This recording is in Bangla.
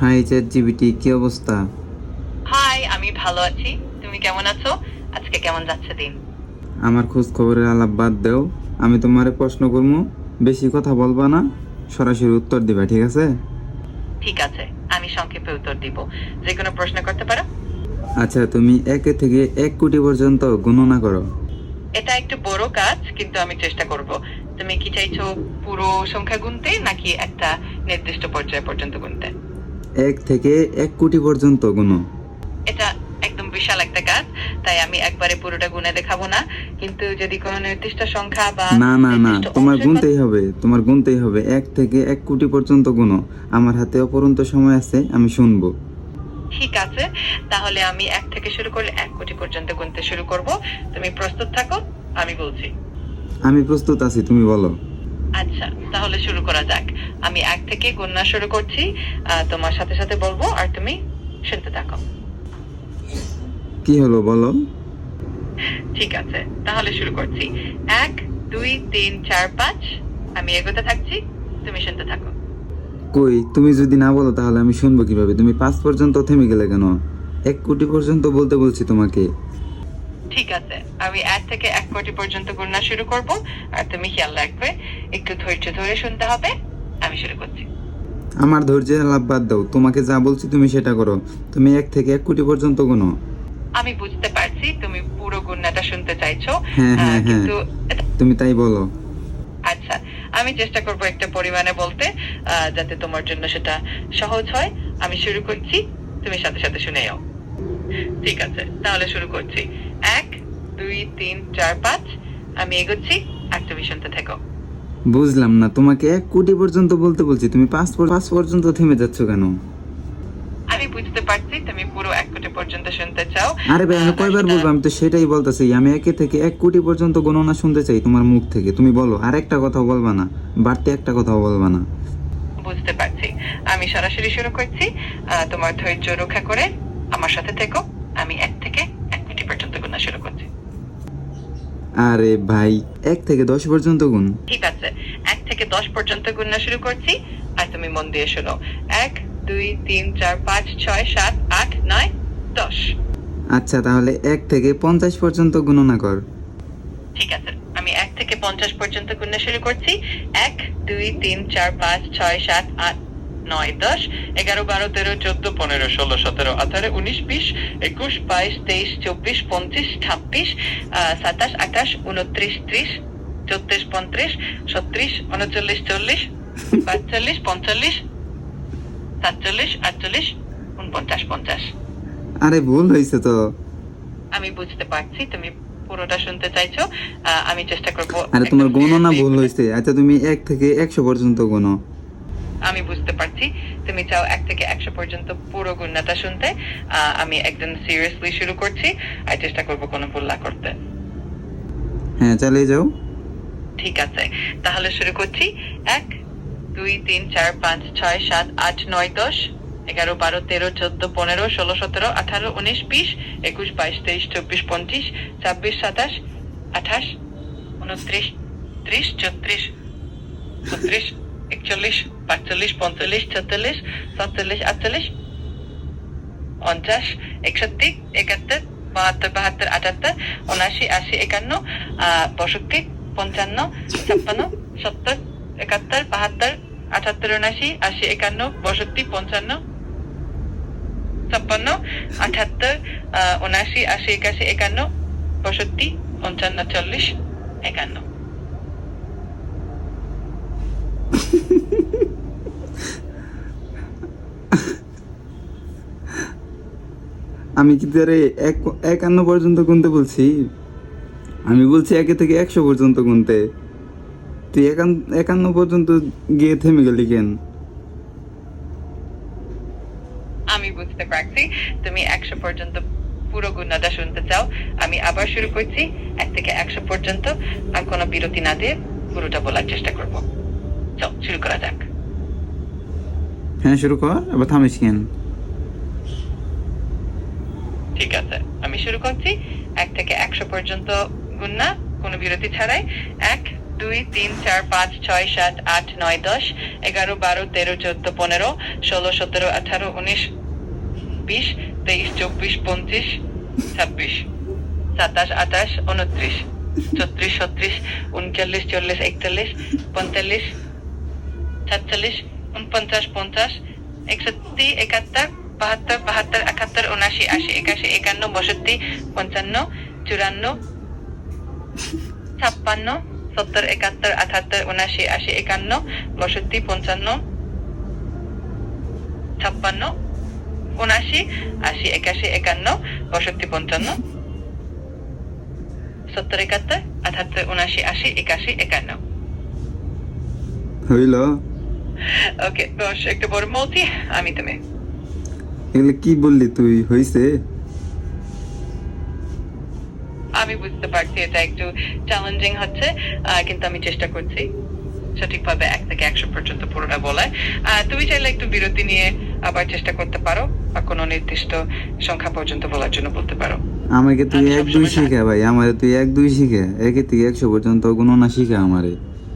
হাই চ্যাট জিবিটি কি অবস্থা? হাই আমি ভালো আছি। তুমি কেমন আছো? আজকে কেমন যাচ্ছে দিন? আমার খোঁজ খবরের আলাপ বাদ দেও। আমি তোমারে প্রশ্ন করব বেশি কথা বলবা না সরাসরি উত্তর দিবা ঠিক আছে? ঠিক আছে আমি সংক্ষেপে উত্তর দিব। যে কোনো প্রশ্ন করতে পারো? আচ্ছা তুমি একে থেকে এক কোটি পর্যন্ত গণনা করো। এটা একটু বড় কাজ কিন্তু আমি চেষ্টা করব। তুমি কি চাইছো পুরো সংখ্যা গুনতে নাকি একটা নির্দিষ্ট পর্যায় পর্যন্ত গুনতে? এক থেকে এক কোটি পর্যন্ত গুনো এটা একদম বিশাল একটা কাজ তাই আমি একবারে পুরোটা গুনে দেখাবো না। কিন্তু যদি কোনো নির্দিষ্ট সংখ্যা বা না না না তোমার গুনতেই হবে তোমার গুনতেই হবে। এক থেকে এক কোটি পর্যন্ত গুনো আমার হাতে অপরন্ত সময় আছে আমি শুনব। ঠিক আছে তাহলে আমি এক থেকে শুরু করলে এক কোটি পর্যন্ত গুনতে শুরু করব। তুমি প্রস্তুত থাকো আমি বলছি। আমি প্রস্তুত আছি তুমি বলো। আচ্ছা তাহলে শুরু করা যাক। আমি এক থেকে গুণনা শুরু করছি। তোমার সাথে সাথে বলব আর তুমি শুনতে থাকো। কি হলো বলো? ঠিক আছে তাহলে শুরু করছি। এক দুই তিন চার পাঁচ। আমি এগোতে থাকছি তুমি শুনতে থাকো। কই তুমি যদি না বলো তাহলে আমি শুনব কীভাবে? তুমি পাঁচ পর্যন্ত থেমে গেলে কেন? এক কোটি পর্যন্ত বলতে বলছি তোমাকে। ঠিক আছে আমি এক থেকে এক কোটি পর্যন্ত গুণনা শুরু করব আর তুমি খেয়াল রাখবে একটু ধৈর্য ধরে শুনতে হবে আমি শুরু করছি। আমার ধৈর্যের লাভ বাদ দাও তোমাকে যা বলছি তুমি সেটা করো তুমি এক থেকে এক কোটি পর্যন্ত গুনো। আমি বুঝতে পারছি তুমি পুরো গুণনাটা শুনতে চাইছো হ্যাঁ, হ্যাঁ, হ্যাঁ। কিন্তু তুমি তাই বলো। আচ্ছা আমি চেষ্টা করব একটা পরিমাণে বলতে যাতে তোমার জন্য সেটা সহজ হয়। আমি শুরু করছি তুমি সাথে সাথে শুনে যাও ঠিক আছে তাহলে শুরু করছি। এক দুই তিন চার পাঁচ। আমি এগোচ্ছি। আর তুমি শুনতে থাকো। বুঝলাম না তোমাকে এক কোটি পর্যন্ত বলতে বলছি। তুমি পাঁচ পাঁচ পর্যন্ত থেমে যাচ্ছ কেন? আমি বুঝতে পারছি তুমি পুরো এক কোটি পর্যন্ত শুনতে চাও। আরে ভাই আমি কয়বার বলব? আমি তো সেটাই বলতেছি। আমি একে থেকে এক কোটি পর্যন্ত গণনা শুনতে চাই তোমার মুখ থেকে। তুমি বলো আর একটা কথা বলবা না। বাড়তি একটা কথাও বলবা না। বুঝতে পারছি। আমি সরাসরি শুরু করছি। তোমার ধৈর্য রক্ষা করে আমার সাথে থেকো আমি এক থেকে এক কোটি পর্যন্ত গোনা শুরু করছি আরে ভাই এক থেকে দশ পর্যন্ত গুণ। ঠিক আছে এক থেকে দশ পর্যন্ত গুণনা শুরু করছি আর তুমি মন দিয়ে শোনো। এক দুই তিন চার পাঁচ ছয় সাত আট নয় দশ। আচ্ছা তাহলে এক থেকে পঞ্চাশ পর্যন্ত গণনা কর। ঠিক আছে আমি এক থেকে পঞ্চাশ পর্যন্ত গুণনা শুরু করছি। এক দুই তিন চার পাঁচ ছয় সাত আট নয় দশ এগারো বারো তেরো চোদ্দ পনেরো ষোলো সতেরো আঠারো উনিশ বিশ একুশ বাইশ তেইশ চব্বিশ পঁচিশ ছাব্বিশ সাতাশ আঠাশ উনত্রিশ ত্রিশ চৌত্রিশ পঁয়ত্রিশ ছত্রিশ উনচল্লিশ চল্লিশ পাঁচচল্লিশ পঞ্চল্লিশ সাতচল্লিশ আটচল্লিশ উনপঞ্চাশ পঞ্চাশ। আরে ভুল হয়েছে তো। আমি বুঝতে পারছি তুমি পুরোটা শুনতে চাইছো আমি চেষ্টা করব আরে তোমার গণনা ভুল হয়েছে। আচ্ছা তুমি এক থেকে একশো পর্যন্ত গুনো আমি বুঝতে পারছি। তুমি চাও এক থেকে একশো পর্যন্ত পুরো গুণনাটা শুনতে। আমি একদম সিরিয়াসলি শুরু করছি। আর চেষ্টা করব কোনো ভুল না করতে। হ্যাঁ চালিয়ে যাও। ঠিক আছে। তাহলে শুরু করছি। এক দুই তিন চার পাঁচ ছয় সাত আট নয় দশ এগারো বারো তেরো চোদ্দ পনেরো ষোলো সতেরো আঠারো উনিশ বিশ একুশ বাইশ তেইশ চব্বিশ পঁচিশ ছাব্বিশ সাতাশ আঠাশ উনত্রিশ ত্রিশ চৌত্রিশ ছত্রিশ একচল্লিশ, পাঁচচল্লিশ, পঞ্চল্লিশ, ছত্রিশ, সাতচল্লিশ, আটচল্লিশ, পঞ্চাশ, একষট্টি, একাত্তর, বাহাত্তর বাহাত্তর, আটাত্তর, উনআশি, আশি, একান্ন পঁয়ষট্টি, পঞ্চান্ন, ছাপ্পান্ন, সত্তর, একাত্তর, বাহাত্তর, আটাত্তর, উনআশি, আশি, একান্ন, পঁয়ষট্টি, পঞ্চান্ন, ছাপ্পান্ন, আটাত্তর উনআশি, আশি, একাশি, একান্ন, পঁয়ষট্টি, পঞ্চান্ন, চল্লিশ, একান্ন। আমি কি তোরে এক একান্ন পর্যন্ত গুনতে বলছি। আমি বলছি একে থেকে একশো পর্যন্ত গুনতে। তুই একান্ন একান্ন পর্যন্ত গিয়ে থেমে গেলি কেন? আমি বুঝতে পারছি। তুমি একশো পর্যন্ত পুরো গুণাটা শুনতে চাও। আমি আবার শুরু করছি। এক থেকে একশো পর্যন্ত আর কোনো বিরতি না দিয়ে পুরোটা বলার চেষ্টা করব। চল শুরু করা যাক হ্যাঁ শুরু কর আবার থামিস কেন ঠিক আছে আমি শুরু করছি এক থেকে একশো পর্যন্ত গুণনা কোনো বিরতি ছাড়াই এক দুই তিন চার পাঁচ ছয় সাত আট নয় দশ এগারো বারো তেরো চোদ্দ পনেরো ষোলো সতেরো আঠারো উনিশ বিশ তেইশ চব্বিশ পঁচিশ ছাব্বিশ সাতাশ আঠাশ উনত্রিশ ছত্রিশ ছত্রিশ উনচল্লিশ চল্লিশ একচল্লিশ পঁয়তাল্লিশ সাতচল্লিশ, উনপঞ্চাশ, পঞ্চাশ, একষট্টি, একাত্তর, বাহাত্তর বাহাত্তর, একাত্তর, উনআশি, আশি, একাশি, একান্ন, বাষট্টি, পঞ্চান্ন, চুরান্ন, ছাপ্পান্ন, সত্তর, একাত্তর, আটাত্তর, উনআশি, আশি, একান্ন, বাষট্টি, পঞ্চান্ন, ছাপ্পান্ন, উনআশি, আশি, একাশি, একান্ন, বাষট্টি, পঞ্চান্ন, সত্তর, একাত্তর, আটাত্তর, উনআশি, আশি, একাশি, একান্ন। হইল। ওকে দশ একটা বড় মৌতি আমি তুমি। এগুলো কি বললি তুই? হইছে? আমি বুঝতে পারছি এটা একটু চ্যালেঞ্জিং হচ্ছে কিন্তু আমি চেষ্টা করছি। সঠিকভাবে এক থেকে একশো পর্যন্ত পুরোটা বলায়। তুমি চাইলে একটু বিরতি নিয়ে আবার চেষ্টা করতে পারো বা কোনো নির্দিষ্ট সংখ্যা পর্যন্ত বলার জন্য বলতে পারো। আমাকে তুই এক দুই শিখা ভাই আমারে তুই এক দুই শিখা। একে থেকে একশো পর্যন্ত গণনা শিখা আমারে।